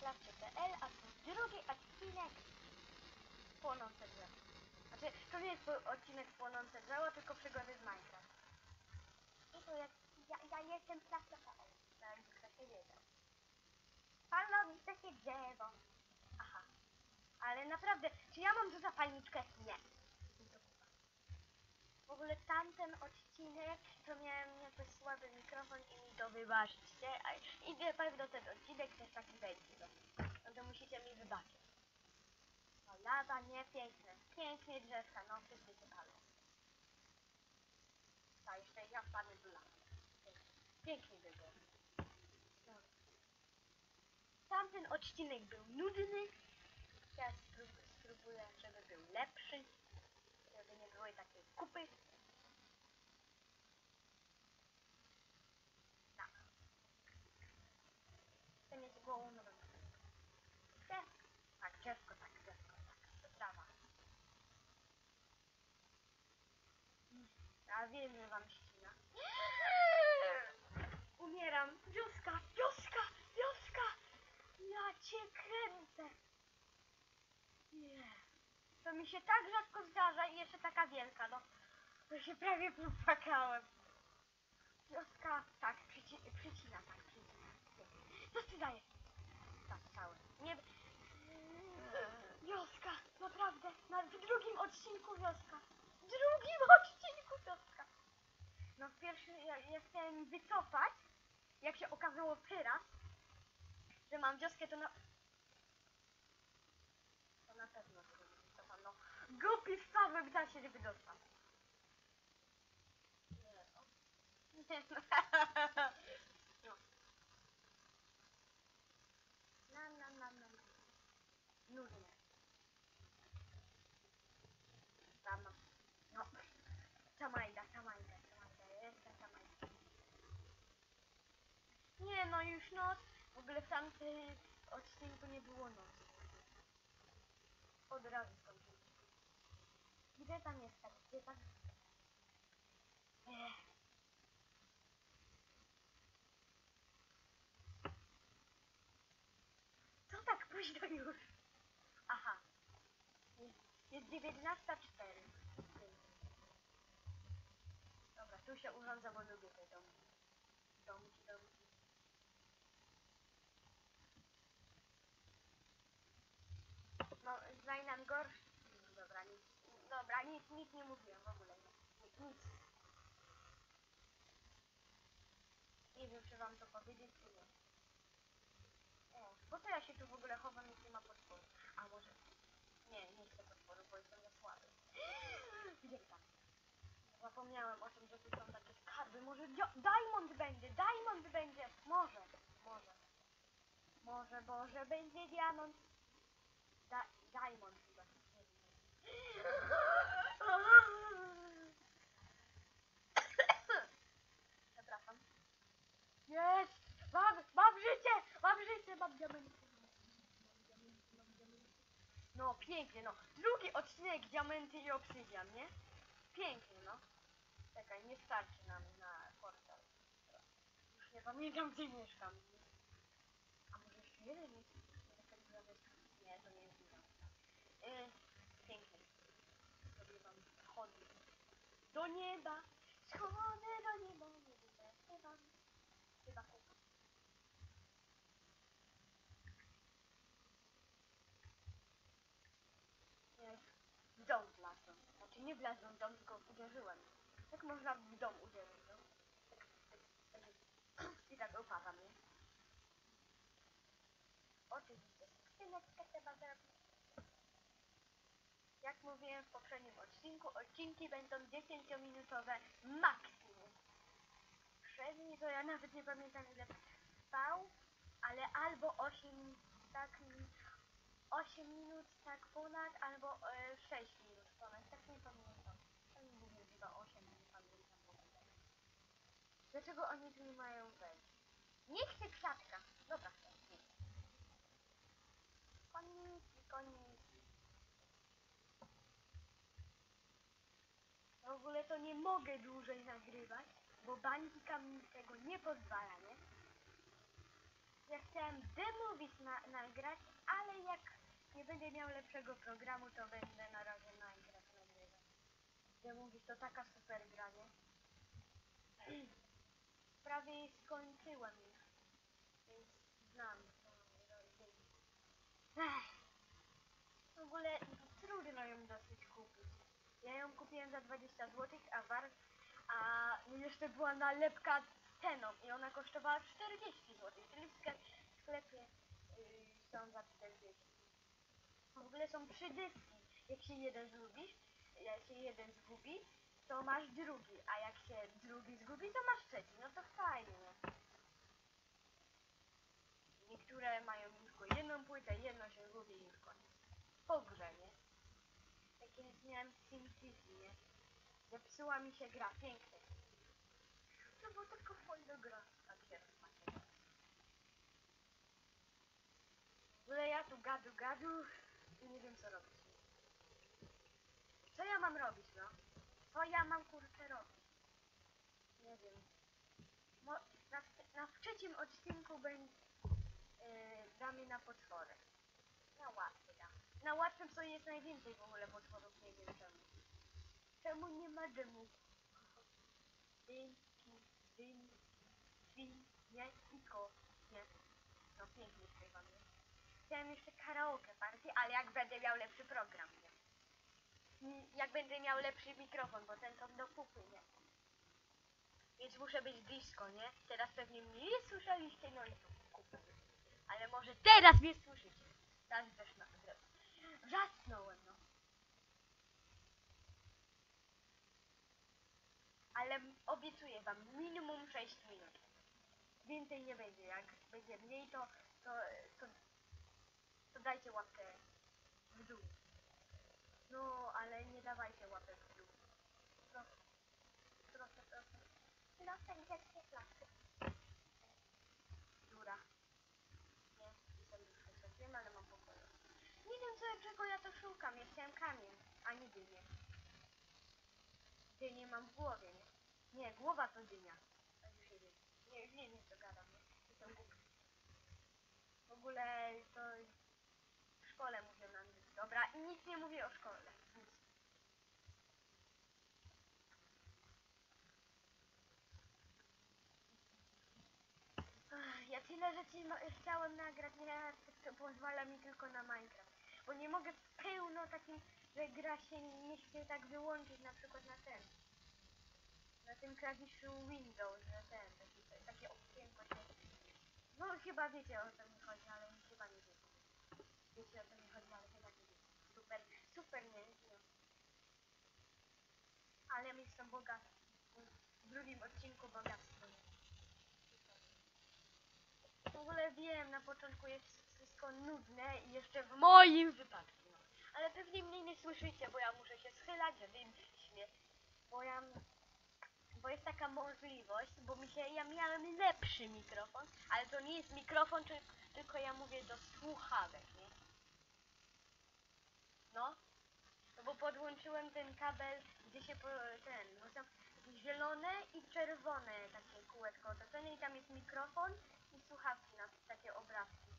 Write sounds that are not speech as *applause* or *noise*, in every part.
minecraft.pl, a to drugi odcinek Płonące drzewo. Znaczy, to nie jest odcinek Płonące drzewo, tylko przygody z Minecraft. I tu jest, ja, ja jestem Craft.pl, jakby ktoś nie wiedział. Panowi chce się drzewo. Aha. Ale naprawdę, czy ja mam tu zapalniczkę? Nie. W ogóle tamten odcinek to miałem jakoś słaby mikrofon i mi to wybaczcie. A- I na pewno ten odcinek też taki będzie. No, no to musicie mi wybaczyć. No lawa, nie piękne. Pięknie drzewka, no wszyscy się palą. A jeszcze ja wpadnę do lawy. Pięknie. Pięknie by było. No. Tamten odcinek był nudny. Teraz sprób- spróbuję, żeby był lepszy. Żeby nie były takie kupy. Tak. No dobra. Drzew. Tak, drzewko, tak, drzewko, tak. To trawa. Ja wiem, że wam ścina. Umieram. Wioska, wioska, wioska. Ja cię kręcę. Nie. To mi się tak rzadko zdarza i jeszcze taka wielka, no. To się prawie popłakałem. Wioska, tak, przyci przycina, tak, przycina. Co ty daje? Tak, całe. Nie... Wioska, naprawdę, na, w drugim odcinku wioska. W drugim odcinku wioska. No w pierwszym, ja, ja chciałem wycofać, jak się okazało teraz, że mam wioskę, to na... To na pewno tego nie wycofam, no. Głupi wstawek da się, żeby dostał. Nie, no. No. *laughs* Na, na, na, na, na. Nudne. Tam, no. Tamajda, tamajda, tamajda, jestem tamajda. Nie no, już noc. Ogóle w tamtym odcinku nie było nocy. Od razu skończyliśmy. Gdzie tam jest tak? Gdzie tam? Ech. Co tak późno już? Aha. Jest, jest 19.04. Dobra, tu się urządza, bo lubię te domki. Domki, domki. No, znaj nam gorszy. Dobra, nic. Dobra, nic, nic nie mówiłem w ogóle. Nic. nic. Nie wiem, czy wam to powiedzieć, czy nie. O, po co ja się tu w ogóle chowam, nie ma potworu? A może... Nie, nie chcę potworu, bo jestem za słaby. *gasps* Gdzie tam? Zapomniałem o tym, że tu są takie skarby. Może diamond będzie, diamond będzie. Może, może. Może, może będzie diamond. Da diamond chyba. Nie wiem. Przepraszam. Jest! Mam, mam życie! Mam życie! Mam diamenty. Mam diamenty, mam diamenty. No, pięknie, no. Drugi odcinek Diamenty i Obsydian, nie? Pięknie, no. Czekaj, nie starczy nam na portal. Już nie pamiętam, gdzie mieszkam. A może jeszcze jeden jest? Nie, to nie jest. Yy, pięknie. Zrobię wam schody. Do nieba! Schody do nieba, nie wiem, wam. Chyba kupa. Nie, w dom wlazłem. Znaczy nie wlazłem w dom, tylko uderzyłem. Jak można w dom uderzyć, no? Tak, tak. I tak upadam, nie? Oczywiście, trzeba zrobić. Jak mówiłem w poprzednim odcinku, odcinki będą 10-minutowe maksimum. Przedni to ja nawet nie pamiętam ile trwał, ale albo 8 tak 8 minut tak ponad, albo e, 6 minut ponad, tak nie pamiętam. Ten mówię chyba 8, nie pamiętam ogóle. Dlaczego oni tu nie mają wejść? Nie chcę kwiatka. Dobra, chcę. Nie. Koniki, koniki. W ogóle to nie mogę dłużej nagrywać, bo bańka mi tego nie pozwala, nie? Ja chciałem demo lubić na, nagrać, ale jak nie będę miał lepszego programu, to będę na razie nagrywać. Ja mówisz, to taka super gra, nie? *clears throat* Prawie skończyłem już, więc znam Ech. W ogóle trudno ją dosyć kupić. Ja ją kupiłem za 20 zł, a war... a jeszcze była nalepka ceną i ona kosztowała 40 zł, czyli w skle- w sklepie yy, są za 40. W ogóle są trzy dyski. Jak się jeden zgubisz, jak się jeden zgubi, to masz drugi, a jak się drugi zgubi, to masz trzeci. No to fajnie. nie? Niektóre mają tylko jedną płytę, jedno się zgubi i już koniec. Po grze, nie? Tak jak miałem z SimCity, nie? Zepsuła mi się gra, pięknie. To była tylko fajna gra. Tak się rozmawiam. W ogóle ja tu gadu gadu i nie wiem co robić. Co ja mam robić, no? Co ja mam kurczę robić? Nie wiem. Mo na, na trzecim odcinku będzie yy, damy na potwory. Na łatwy dam. Na łatwym co jest najwięcej w ogóle potworów, nie wiem czemu. Czemu nie ma dymu? Dymki, dym, dym, nie, i ko, nie. No pięknie śpiewam, nie? Chciałem jeszcze karaoke party, ale jak będę miał lepszy program, nie? Jak będę miał lepszy mikrofon, bo ten to do pupy, nie? Więc muszę być blisko, nie? Teraz pewnie mnie nie słyszeliście, no i tu kupy. Ale może teraz mnie słyszycie. Teraz też na Wrzasnąłem, no. Ale obiecuję wam minimum 6 minut. Więcej nie będzie. Jak będzie mniej, to, to, to, to dajcie łapkę w dół. No, ale nie dawajcie łapek w dół. Proszę, proszę, proszę. No, tak zaświetla. Dziura. Nie, jestem już wysokiem, ale mam pokoju. Nie wiem, co, czego ja to szukam. Ja chciałem kamień, a nie dynię. Dynię mam w głowie, nie? Nie, głowa to dynia. Już nie. Nie, nie wiem, co gadam? Jestem głupi. W ogóle to w szkole mówię nam być. Dobra, i nic nie mówię o szkole. Nic. Ja tyle rzeczy chciałem nagrać, nie to pozwala mi tylko na Minecraft. Bo nie mogę pełno takim, że gra się nie chce tak wyłączyć na przykład na ten. Na tym klawiszu Windows, że ten, taki, takie okienko się... No chyba wiecie o co mi chodzi, ale chyba nie wiecie. Wiecie o co mi chodzi, ale chyba. Super, super nie, no. Ale ja jestem bogaty. W drugim odcinku bogactwo. W ogóle wiem, na początku jest wszystko nudne i jeszcze w moim wypadku. Ale pewnie mnie nie słyszycie, bo ja muszę się schylać, żeby śmie... Bo ja... Bo jest taka możliwość, bo mi się, ja miałem lepszy mikrofon, ale to nie jest mikrofon, tylko ja mówię do słuchawek, nie? No. Bo podłączyłem ten kabel, gdzie się po, ten, bo są zielone i czerwone takie kółeczko otoczone i tam jest mikrofon i słuchawki na takie obrazki.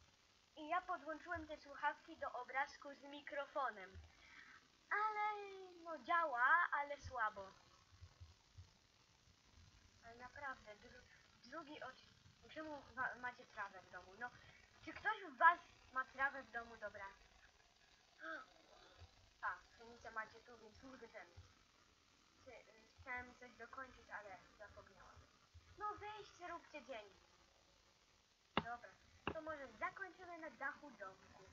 I ja podłączyłem te słuchawki do obrazku z mikrofonem. Ale no działa, ale słabo. Ale naprawdę, dru, drugi od... Czemu macie trawę w domu? No, czy ktoś z was ma trawę w domu? Dobra. A, pszenicę macie tu, więc mogę ten. Y, chciałem coś dokończyć, ale zapomniałam. No weźcie, róbcie dzień. Dobra, to może zakończymy na dachu domku.